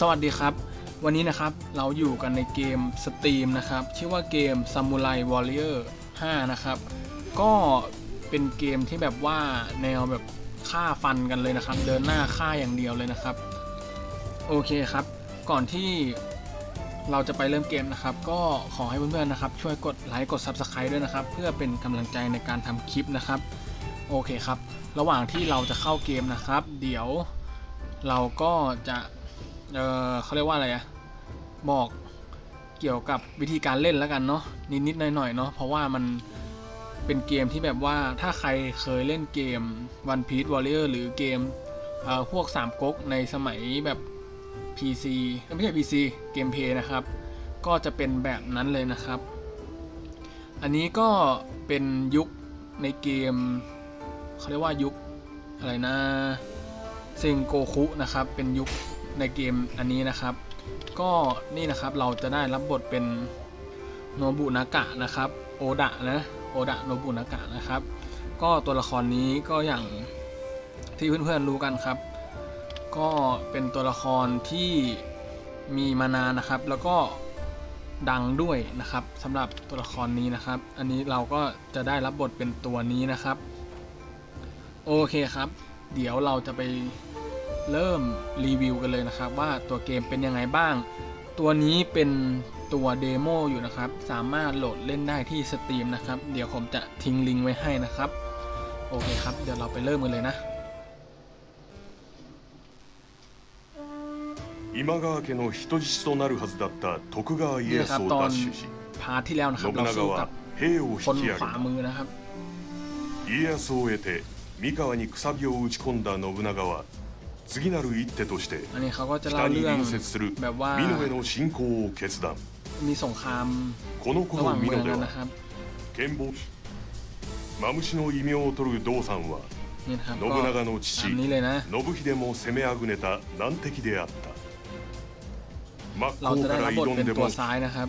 สวัสดีครับ วันนี้นะครับเราอยู่กันในเกมสตรีมนะครับ ชื่อว่าเกม Samurai Warrior 5 นะครับ ก็เป็นเกมที่แบบว่าแนวแบบฆ่าฟันกันเลยนะครับ เดินหน้าฆ่าอย่างเดียวเลยนะครับ โอเคครับ ก่อนที่เราจะไปเริ่มเกมนะครับ ก็ขอให้เพื่อนๆนะครับ ช่วยกดไลค์กด Subscribe ด้วยนะครับ เพื่อเป็นกำลังใจในการทำคลิปนะครับ โอเคครับ ระหว่างที่เราจะเข้าเกมนะครับ เดี๋ยวเราก็จะ เออเขาเรียกว่าอะไรอะบอกเกี่ยวกับวิธีการเล่นแล้วกันเนาะนิดๆหน่อยๆเนาะเพราะว่ามันเป็นเกมที่แบบว่าถ้าใครเคยเล่นเกม One Piece Warrior หรือเกมเอ่อพวกสามก๊กในสมัยแบบ PC ไม่ใช่ PC เกมเพย์นะครับ ก็จะเป็นแบบนั้นเลยนะครับ อันนี้ก็เป็นยุคในเกมเขาเรียกว่ายุคอะไรนะเซงโกคุนะครับ เป็นยุค ในเกมอันนี้นะครับ ก็นี่นะครับเราจะได้รับบทเป็นโนบุนากะนะครับโอดะนะโอดะโนบุนากะนะครับ ก็ตัวละครนี้ก็อย่างที่เพื่อนๆรู้กันครับ ก็เป็นตัวละครที่มีมานานนะครับ แล้วก็ดังด้วยนะครับสำหรับตัวละครนี้นะครับ อันนี้เราก็จะได้รับบทเป็นตัวนี้นะครับ โอเคครับ เดี๋ยวเราจะไป เริ่มรีวิวกันเลยนะครับ ว่าตัวเกมเป็นยังไงบ้าง ตัวนี้เป็นตัวเดโมอยู่นะครับ สามารถโหลดเล่นได้ที่สตรีมนะครับ เดี๋ยวผมจะทิ้งลิงก์ไว้ให้นะครับ โอเคครับ เดี๋ยวเราไปเริ่มกันเลยนะ 今川家の人質となるはずだった徳川家康を奪取し พาร์ทที่แล้วนะครับ 信 เรา 長 สู้กั は บ 兵を คน 引き上げ ขวา た มือนะครับ 家康を得て三河にくさびを打ち込んだ信長は 次なる一手として อันนี้เขาก็จะเล่า 北に เรื่อง 隣接する แบบว่า 美濃への侵攻を決断 มีสงคราม この ระหว่าง 頃美 เมือง 濃で นั้น は นะครับ 剣謀マムシの異名を取る道さんは นี่นะครับ 信 ก็ 長の父 ตามนี้เลยนะ 信秀も攻めあぐねた難敵であった真っ เรา 向 จะ か ได้ ら รับบท 挑 เป็น んで ตัว も ซ้ายนะครับ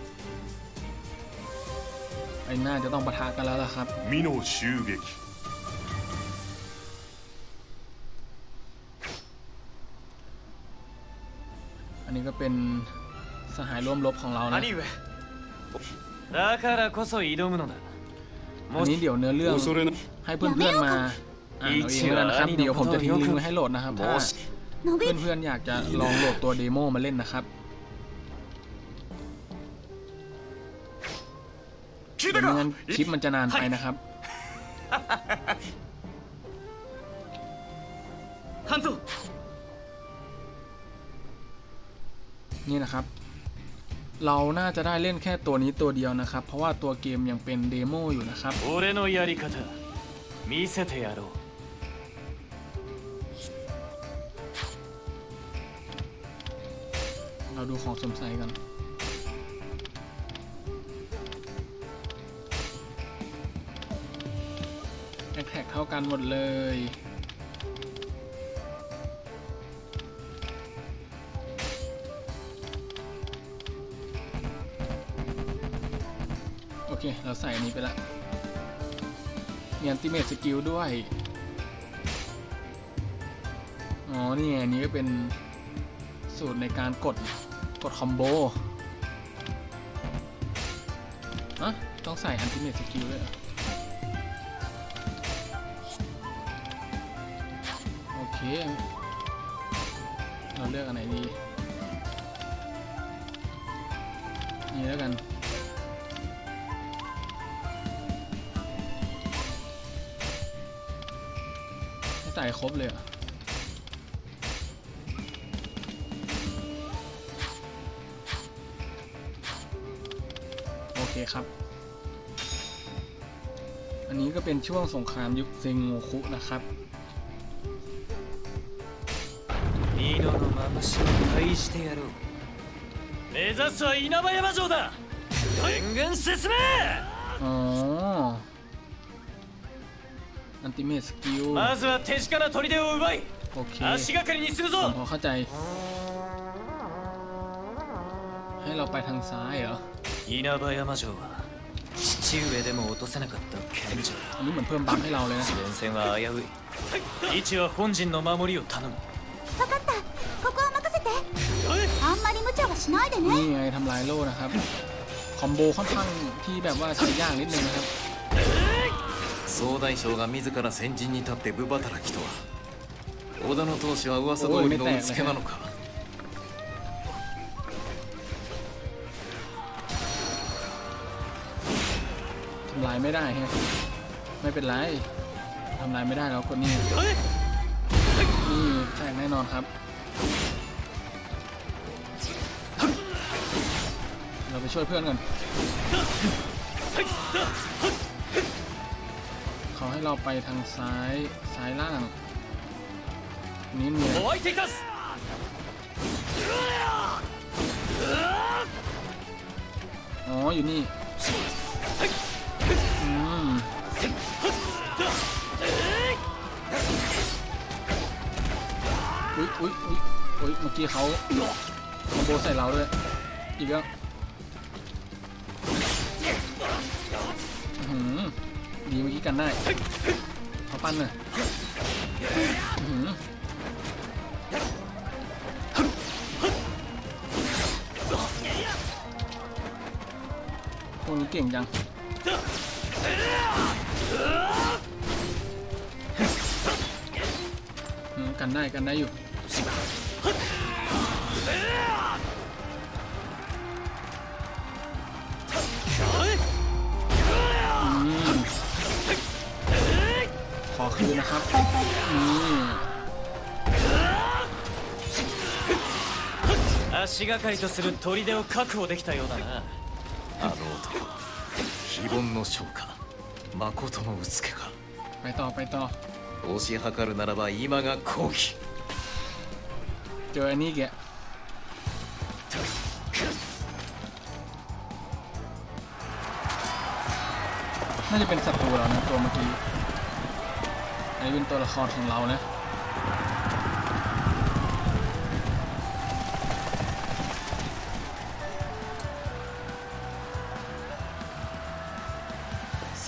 ไอ้หน้าจะต้องปะทะกันแล้วล่ะครับ 美濃襲撃 ก็เป็นสหายร่วมรบของเรานะ 兄上だからこそ挑むのだ อันนี้เดี๋ยวเนื้อเรื่อง 恐れな ให้เพื่อนๆมาอ่านเอาเองแล้วกันนะครับ เดี๋ยวผมจะทิ้งลิงก์ไว้ให้โหลดนะครับ ถ้า のび เพื่อนๆอยากจะลองโหลดตัวเดโมมาเล่นนะครับ 聞い ไม่งั้นคลิปมันจะนานไปนะครับ ะครับ เราน่าจะได้เล่นแค่ตัวนี้ตัวเดียวนะครับ เพราะว่าตัวเกมยังเป็นเดโมอยู่นะครับเราดูของสมัยกันแอคแท็กเท่ากันหมดเลย อเค เราใส่อันนี้ไปละมีอันติเมตสกิลด้วย อ๋อ นี่อันนี้ก็เป็นสูตรในการกด กดคอมโบอะต้องใส่อันติเมตสกิลด้วยโอเค เราเลือกอันไหนดี นี่แล้วกัน รบเลยเหรอ โอเคครับ อันนี้ก็เป็นช่วงสงครามยุคเซงโงคุนะครับ 美濃のマムシを返してやろう目指すは稲葉山城だ全軍進め อ๋อ อันติเมตสกิล まずは手近な砦を奪い โอเค 足がかりにする ผม ぞ พอเข้าใจ ให้เราไปทางซ้ายเหรอ 稲葉山城は父上でも落とせなかった賢者 อันนี้เหมือนเพิ่มบัฟให้เราเลยนะ 前線は危うい位置は本陣の守りを頼むわかったここを任せて しないでね นี่ไงทำลายโล่นะครับ คอมโบค่อนข้างที่แบบว่าใช้ยากนิดนึงนะครับ 総大将が自ら先陣に立って部働きとは織田の闘志は噂通りのうつけなのか ทำลายไม่ได้ฮะไม่เป็นไร ทำลายไม่ได้แล้วคนนี้ นี่แตกแน่นอนครับ เราไปช่วยเพื่อนกัน เขาให้เราไปทางซ้ายซ้ายล่างนี่เนี่ยอ๋ออยู่นี่อืมอุ๊ยอุ๊ยอุ๊ยอุ๊ยเมื่อกี้เขาคอมโบใส่เราด้วย อีกแล้วอืม ดีเมื่อกี้กันได้เขาปั้นเลยอื้อหือพวกนี้เก่งจัง กันได้กันได้อยู่ อคืนนะครับ นี่ 足がかりとする砦を確保できたようだなあの男非凡の将か誠のうつけか ไปต่อไปต่อ 推し量るならば今が好機 เจออันนี้แกะน่าจะเป็นศัตรูเรานะตัวเมื่อกี้อั นนี้เป็นตัวละครของเรานะ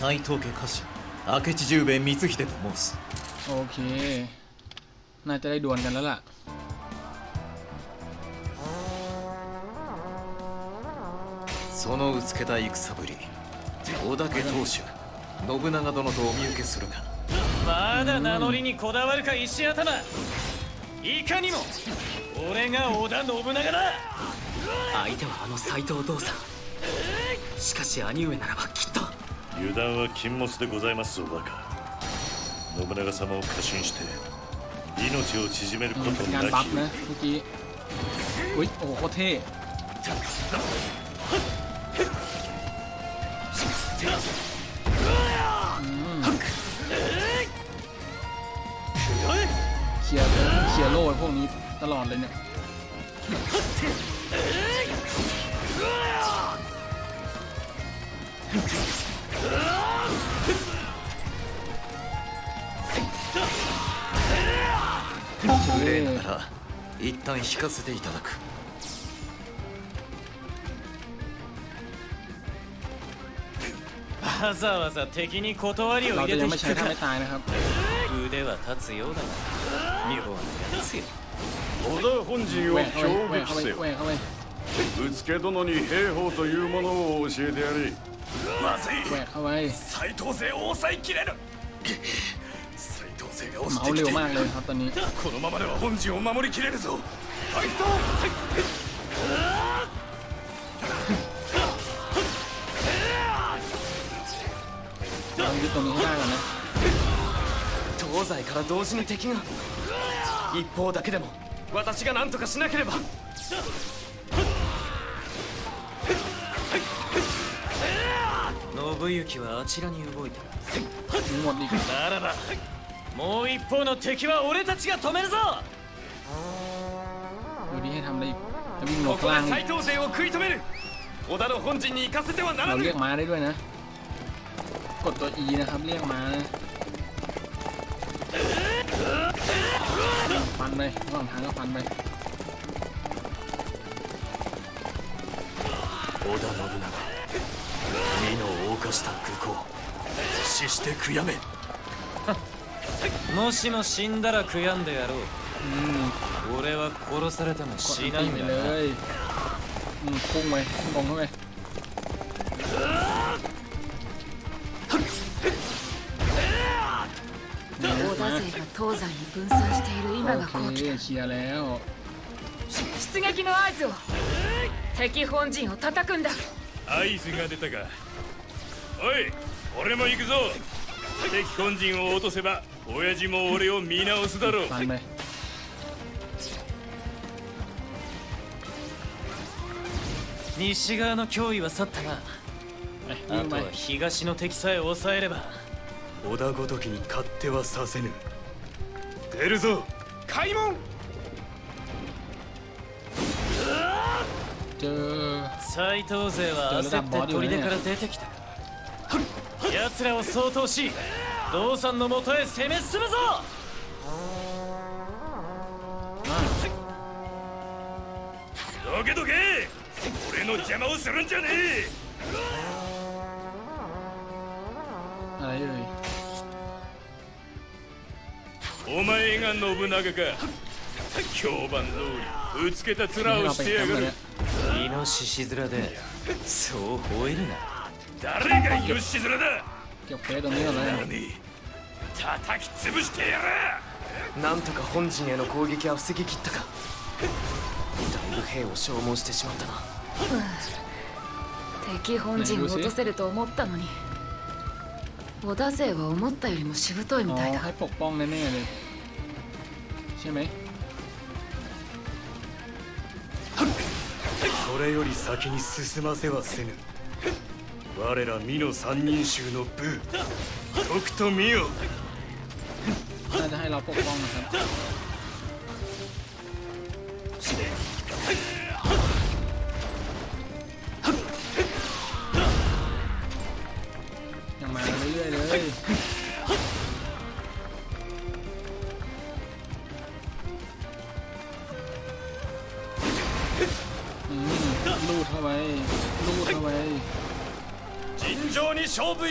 斎藤家家臣明智十兵衛光秀と申す โอเค น่าจะได้ดวลกันแล้วล่ะ そのうつけた戦ぶり織田家当主信長殿とお見受けするが まだ名乗りにこだわるか石頭。いかにも俺が織田信長だ。相手はあの斎藤道さんしかし兄上ならばきっと。油断は禁物でございますぞバカ。信長様を過信して命を縮めることになきよ、うん、おおてて ลียร์เคลียร์โล่ไอ้พวกนี้ตลอดเลยเนี่ย 無礼ながら一旦引かせていただくわざわざ敵に断りを เรา 入 จะ れ ยัง て ไม่ 引 ใช้ く ถ้า か ไม่ตายนะครับ 腕は立つようだな妙な せよ。織田本陣を攻撃せよ。ぶつけ殿に兵法というものを教えてやれ。まずい。斎藤勢を抑えきれる。斎藤勢が押してきてこのままでは本陣を守りきれるぞ。斎藤 東西から同時に敵が。一方だけでも私が何とかしなければ信行はあちらに動いてる มีหมดอีก ならばもう一方の敵は俺たちが止めるぞ ดูดิให้ทำอะไรอีกจะวิ่งล こ ง こ ล่า で ง 斎藤勢を食い止める織田の本陣に行かせてはな เรา ら เรีย ぬ กม้าได้ด้วยนะ กดตัว E นะครับ เรียกม้า ฟันไประหว่างทางก็ฟันไป 織田信長美濃を犯した愚行死して悔やめもしも死んだら悔やんでやろう อืม 俺は殺されても กด 死 อัน な ตี ん ไป だ เล ない อืมพุ่งไปตรงเข้าไป 東西に分散している今が好機だ。出撃の合図を。敵本陣を叩くんだ。合図が出たか。おい俺も行くぞ。敵本陣を落とせば親父も俺を見直すだろう。西側の脅威は去ったがあとは東の敵さえ抑えれば。織田ごときに勝手はさせぬ。出るぞ。開門。斎藤勢は焦って砦から出てきた。奴らを相当し道さんのもとへ攻め進むぞ。どけどけ俺の邪魔をするんじゃねえ。お前が信長か。評判通りうつけた面をしてやがる。イノシシ面で。そう吠えるな。誰がイノシシ面だ。叩き潰してやる。なんとか本陣への攻撃は防ぎきったか。だいぶ兵を消耗してしまったな。敵本陣を落とせると思ったのに。織田勢は思ったよりもしぶとい อ๋ み อ たい ให้ だ ปกป้องแน่ๆเลย ใช่ไหม それより先に進ませはせぬ我ら美の三人衆の部徳と美よ น่าจะให้เราปกป้องนะครับ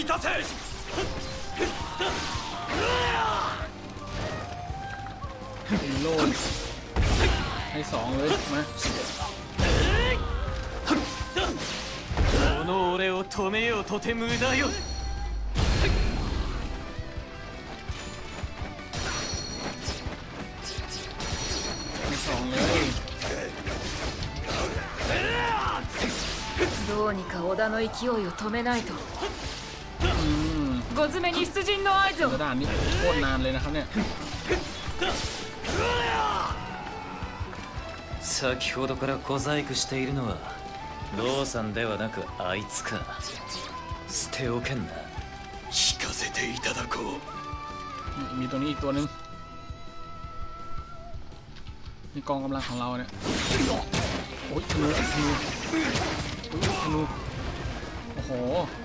いたせ ตีโลดให้สองเลยมา この俺を止めようとて無駄よ ให้สองเลย どうにか織田の勢いを止めないと อืม ご詰めに出陣の合図を กระดานนี้โคตรนานเลยนะครับเนี่ย 先ほどから小細工しているのはローさんではなくあいつか捨ておけんな聞かせていただこう นี่มีตัวนี้อีกตัวหนึงนี่กองกำลังของเราเนี่ย โอ้ยธนูธนูอุ๊ยธนู โอ้โห โ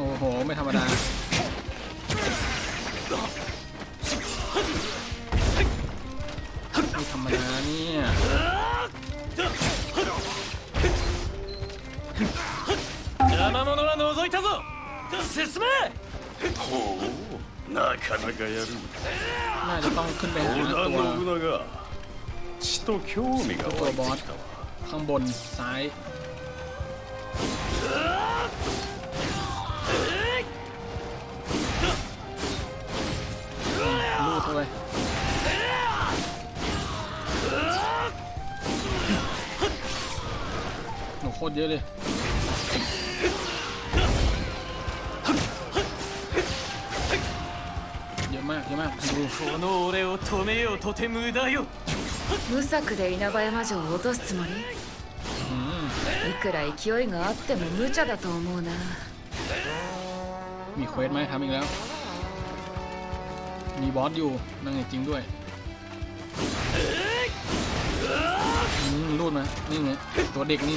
อ้โห ไม่ธรรมดา ไม่ธรรมดาเนี่ย 邪魔者は除いたぞ進めなかなかやる น่าจะต้องขึ้นไปหา 織田 ตัว 信長ちと興味が ตัว 湧い บอ て ส きたわ ข้างบนซ้าย ตรเยอะเลย เยอะมาก เยอะมากดู この俺を止めようとて無駄よ無策で稲葉山城を落とすつもりいくら勢いがあっても無茶だと思うな มีเควสไหมทำอีกแล้ว มีบอสอยู่ นั่งจริงด้วยอืมรูดมา นี่ไง ตัวเด็กนี่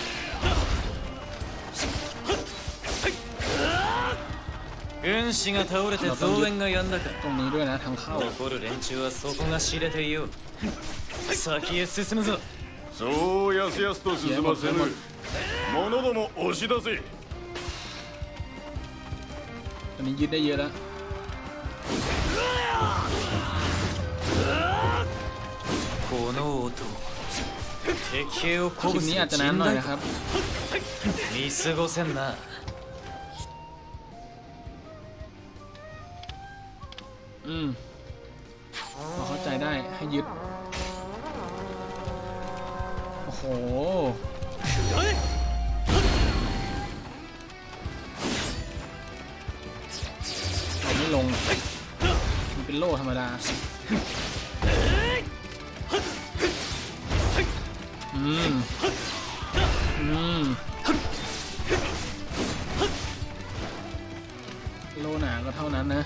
軍師が倒れて増援がやんだか ตรงนี้ด้วยนะทางเข้า 残る連中はそこが知れていよう先へ進むぞそうやすやすと進ませぬ者ども押し出せ ตอนนี้ยึดได้เยอะแล้ว この音敵兵を ค 鼓 ลิป 舞す นี้ る อาจจะนานหน่อยนะครับ 見過ごせんな อืมพอเข้าใจได้ให้ยึด โอ้โหเราไม่ลง มันเป็นโล่ธรรมดา อืม อืม โลหนาก็เท่านั้นนะ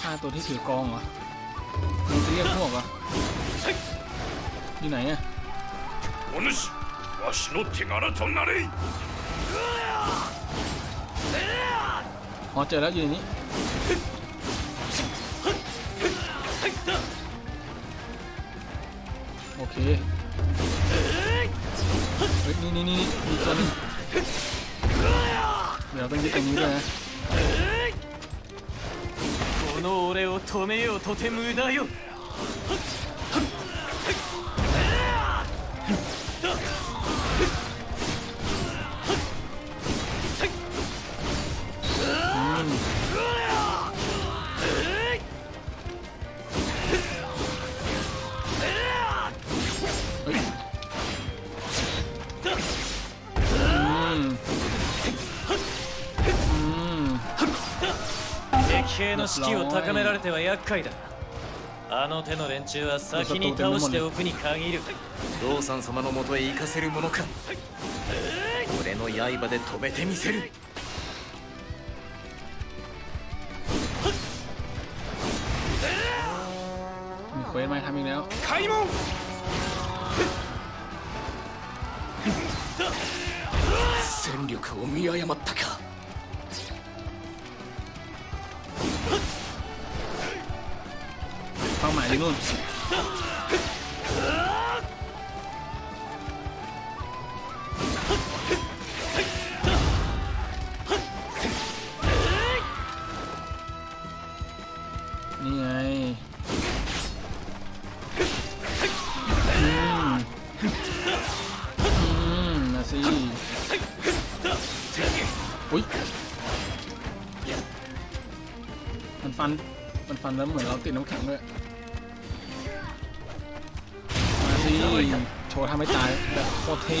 ฆ่าตัวที่ถือกองเหรอมึงจะเรียกพวกเหรอ อยู่ไหนอะ お主わしの手柄となれ อ๋อเจอแล้วอยู่ในนี้ โอเค เฮ้ย นี่นี่นี่นี่มีตัวหนึงเดี๋ยวต้องยึดตรงนี้ด้วยนะ こ の俺を止めようとて無駄よ。の士気を高められては厄介だあの手の連中は先に倒しておくに限る道三様のもとへ行かせるものか俺の刃で止めてみせる มีเควสมาให้ทำอีกแล้ว 開門 戦力を見誤ったか เป้าหมายอยู่นู่นนี่ไงอืมอืมนะสิอุ้ยมันฟัน มันฟันแล้วเหมือนเราติดน้ำแข็งด้วย โคตรเท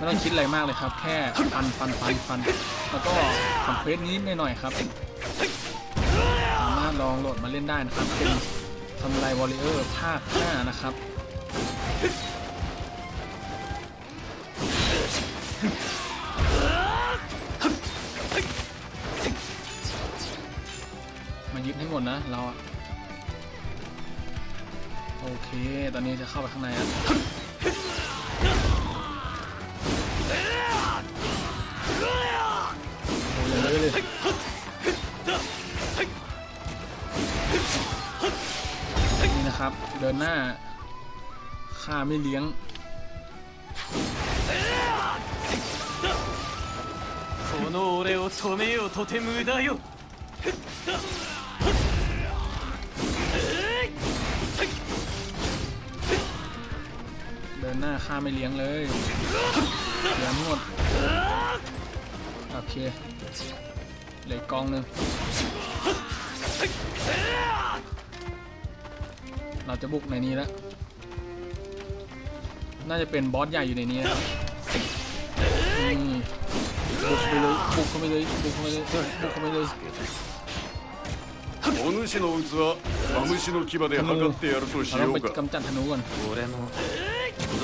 ไม่ต้องคิดอะไรมากเลยครับ แค่ฟันฟันฟันฟัน แล้วก็ทำเควสนี้หน่อยๆครับสามารถลองโหลดมาเล่นได้นะครับ เป็นทำลายวอลเลอร์ภาค5นะครับมายึดให้หมดนะเราโอเค ตอนนี้จะเข้าไปข้างในแล้ว เลยเลยนี่นะครับ เดินหน้าข้าไม่เลี้ยง この俺を止めようとて無駄よ เดินหน้าข้าไม่เลี้ยงเลยเสียหมด โอ เคเหลืออกกองหนึ่งเราจะบุกในนี้แล้ว น่าจะเป็นบอสใหญ่อยู่ในนี้นะครับนี่บุกไปเลย บุกเข้าไปเลย บุกเข้าไปเลย บุกเข้าไปเลย お主の器マムシの牙で測ってやるとし เราต้อง よ ไป うか กำจัดธนูก่อน 俺も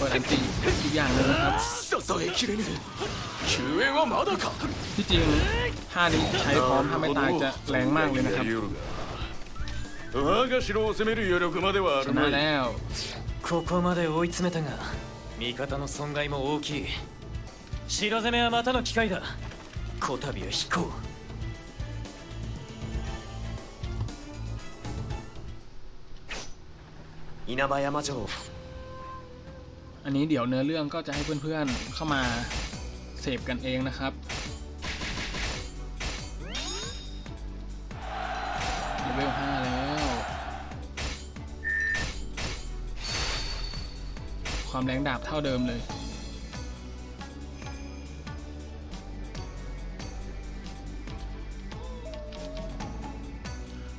มเปิดอันตีอีกอย่างหนึงนะครับ 支えきれぬ救援はまだか ที่จริงท่านี้ใช้พร้อมถ้าไม่ตายจะแรงมากเลยนะครับ 我が城を攻める余力まではあ ช る นะ まい แล้ว ここまで追い詰めたが味方の損害も大きい城攻めはまたの機会だこたびは引こう稲葉山城 อันนี้เดี๋ยวเนื้อเรื่องก็จะให้เพื่อนๆเข้ามาเสพกันเองนะครับ เลเวล 5 แล้ว ความแรงดาบเท่าเดิมเลย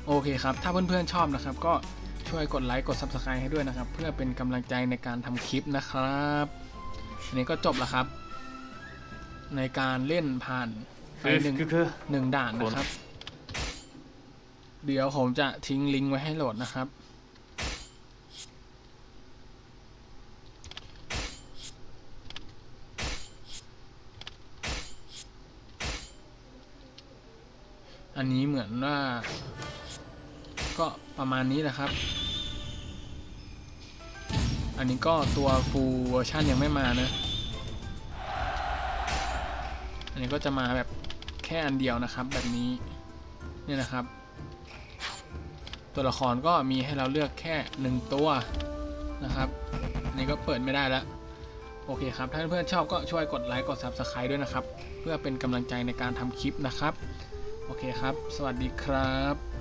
โอเคครับ ถ้าเพื่อนๆชอบนะครับก็ ช่วยกดไลค์กด Subscribe ให้ด้วยนะครับ เพื่อเป็นกำลังใจในการทำคลิปนะครับอันนี้ก็จบแล้วครับ ในการเล่นผ่านไปหนึ่ง福かหนึ่งด่านนะครับ เดี๋ยวผมจะทิ้งลิงก์ไว้ให้โหลดนะครับ อันนี้เหมือนว่า ก็ประมาณนี้แหละครับ อันนี้ก็ตัว full version ยังไม่มานะ อันนี้ก็จะมาแบบแค่อันเดียวนะครับ แบบนี้เนี่ยนะครับ ตัวละครก็มีให้เราเลือกแค่หนึ่งตัวนะครับ อันนี้ก็เปิดไม่ได้แล้วโอเคครับ ถ้าเพื่อนๆชอบก็ช่วยกดไลค์ กด Subscribe ด้วยนะครับ เพื่อเป็นกำลังใจในการทำคลิปนะครับ โอเคครับ สวัสดีครับ